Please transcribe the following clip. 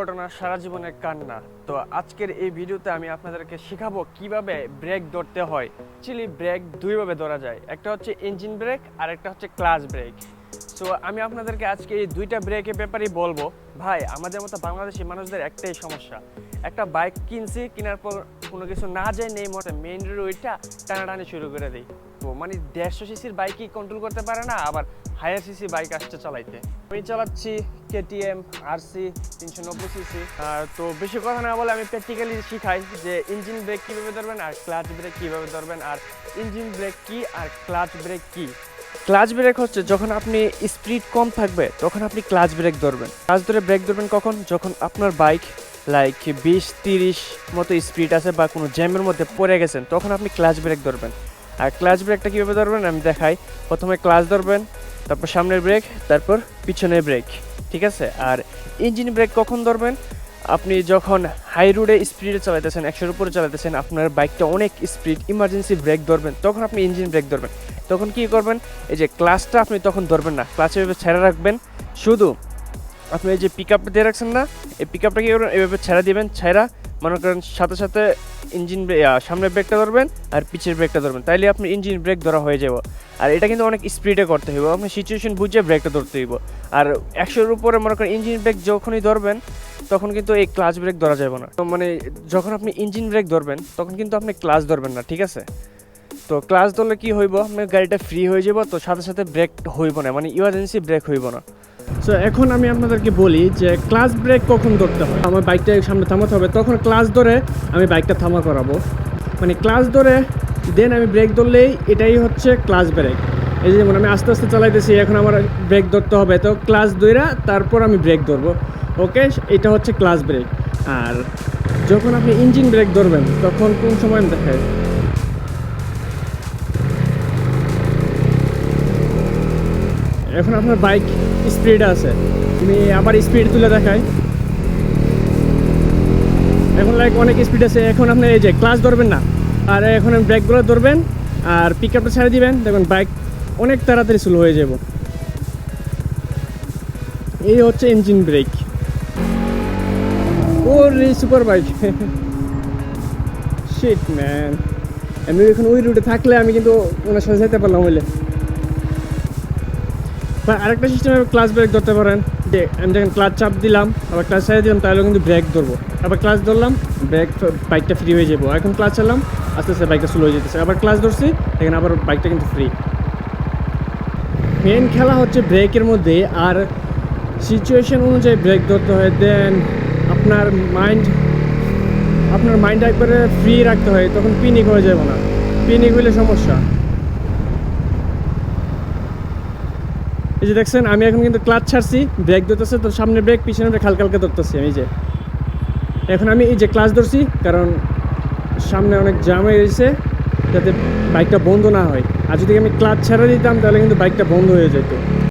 দুর্ঘটনা, সারা জীবনের কান্না। তো আজকের এই ভিডিওতে আমি আপনাদেরকে শেখাবো কীভাবে ব্রেক ধরতে হয়। অ্যাকচুয়ালি ব্রেক দুইভাবে ধরা যায়। একটা হচ্ছে ইঞ্জিন ব্রেক আর একটা হচ্ছে ক্লাস ব্রেক সো আমি আপনাদেরকে আজকে এই দুইটা ব্রেকের ব্যাপারেই বলব। ভাই, আমাদের মতো বাংলাদেশি মানুষদের একটাই সমস্যা। একটা বাইক কিনছি, কেনার পর কোনো কিছু না যায়, নেই মতো মেইন রোডটা টানাটানি শুরু করে দিই। তো মানে দেড়শো সিসির বাইকই কন্ট্রোল করতে পারে না, আবার হায়ার সিসি বাইক আসছে চালাইতে। আমি চালাচ্ছি কেটিএম আরসি তিনশো নব্বই সিসি। তো বেশি কথা না বলে আমি প্র্যাকটিক্যালি শিখাই যে ইঞ্জিন ব্রেক কীভাবে ধরবেন আর ক্লাচ ব্রেক কীভাবে ধরবেন, আর ইঞ্জিন ব্রেক কি আর ক্লাচ ব্রেক কি? ক্লাচ ব্রেক হচ্ছে যখন আপনি স্পিড কম থাকবে, তখন আপনি ক্লাচ ব্রেক ধরবেন। ক্লাচ ধরে ব্রেক ধরবেন কখন? যখন আপনার বাইক লাইক বিশ, তিরিশ মতো স্পিড আছে বা কোনো জ্যামের মধ্যে পড়ে গেছেন, তখন আপনি ক্লাচ ব্রেক ধরবেন। আর ক্লাচ ব্রেকটা কীভাবে ধরবেন আমি দেখাই। প্রথমে ক্লাচ ধরবেন, তারপর সামনের ব্রেক তারপর পিছনের ব্রেক ঠিক আছে? আর ইঞ্জিন ব্রেক কখন ধরবেন? আপনি যখন হাই রোডে স্পিডে চালাতেছেন একশোর উপরে চালাতেছেন আপনার বাইকটা অনেক স্পিড ইমার্জেন্সি ব্রেক ধরবেন। তখন আপনি ইঞ্জিন ব্রেক ধরবেন। তখন কি করবেন? এই যে ক্লাচটা আপনি তখন ধরবেন না। ক্লাচে এভাবে ছেড়ে রাখবেন। শুধু আপনি এই যে পিক আপটা দিয়ে রাখছেন না, এই পিক আপটা কি করবেন এভাবে ছেড়ে দিবেন, ছেড়া মনে করেন সাথে সাথে ইঞ্জিন সামনের ব্রেকটা ধরবেন আর পিছের ব্রেকটা ধরবেন। তাইলে আপনি ইঞ্জিন ব্রেক ধরা হয়ে যাব আর এটা কিন্তু অনেক স্পিডে করতে হইব। আপনি সিচুয়েশন বুঝে ব্রেকটা ধরতে হইব। আর একশোর উপরে মনে করেন ইঞ্জিন ব্রেক যখনই ধরবেন, তখন কিন্তু এই ক্লাচ ব্রেক ধরা যাবে না। তো মানে যখন আপনি ইঞ্জিন ব্রেক ধরবেন, তখন কিন্তু আপনি ক্লাচ ধরবেন না, ঠিক আছে? তো ক্লাচ ধরলে কি হইব? আপনার গাড়িটা ফ্রি হয়ে যাব তো সাথে সাথে ব্রেক হইব না। মানে ইমার্জেন্সি ব্রেক হইব না। সো এখন আমি আপনাদেরকে বলি যে ক্লাস ব্রেক কখন ধরতে হয়? আমার বাইকটা সামনে থামাতে হবে। তখন ক্লাস ধরে আমি বাইকটা থামা করাবো। মানে ক্লাস ধরে দেন আমি ব্রেক ধরলেই এটাই হচ্ছে ক্লাস ব্রেক এই যেমন আমি আস্তে আস্তে চালাইতেছি, এখন আমার ব্রেক ধরতে হবে। তো ক্লাস ধইরা তারপর আমি ব্রেক ধরবো। ওকে এটা হচ্ছে ক্লাস ব্রেক আর যখন আপনি ইঞ্জিন ব্রেক ধরবেন, তখন কোন সময় দেখায়? এখন আপনার বাইক স্পিড আছে। তুমি আবার স্পিড তুলে দেখাই। এখন লাইক অনেক স্পিড আছে। এখন আপনি এই যে ক্লাস ধরবেন না, আর এখন ব্রেকগুলো ধরবেন, আর পিক আপটা ছেড়ে দিবেন। দেখবেন বাইক অনেক তাড়াতাড়ি স্লো হয়ে যাব। এই হচ্ছে ইঞ্জিন ব্রেক ও রে সুপার বাইক শিট ম্যান আমি এখন ওই রুটে থাকলে আমি কিন্তু ওনার সাথে যেতে পারলাম হইলে। বা আরেকটা সিস্টেমে ক্লাস ব্রেক ধরতে পারেন। যে আমি যখন ক্লাচ চাপ দিলাম, আবার ক্লাচ ছেড়ে দিলাম, তাহলে কিন্তু ব্রেক ধরবো। আবার ক্লাচ ধরলাম ব্রেক বাইকটা ফ্রি হয়ে যাব। এখন ক্লাচ চালাম, আস্তে আস্তে বাইকটা স্লো হয়ে যেতেছে। আবার ক্লাচ ধরছি এখন আবার বাইকটা কিন্তু ফ্রি মেন খেলা হচ্ছে ব্রেকের মধ্যে, আর সিচুয়েশন অনুযায়ী ব্রেক ধরতে হয়। দেন আপনার মাইন্ড আপনার মাইন্ড একবারে ফ্রি রাখতে হয়, তখন পিনিক হয়ে যাবে না। পিনিক হলে সমস্যা। এই যে দেখছেন, আমি এখন কিন্তু ক্লাচ ছাড়ছি ব্রেক ধরতেছে, তো সামনে ব্রেক পিছনে ব্রেক হালকা হালকা ধরতেছি আমি যে। এখন আমি এই যে ক্লাচ ধরছি, কারণ সামনে অনেক জাম হয়ে গেছে, যাতে বাইকটা বন্ধ না হয়। আর যদি আমি ক্লাচ ছাড়া দিতাম, তাহলে কিন্তু বাইকটা বন্ধ হয়ে যেত।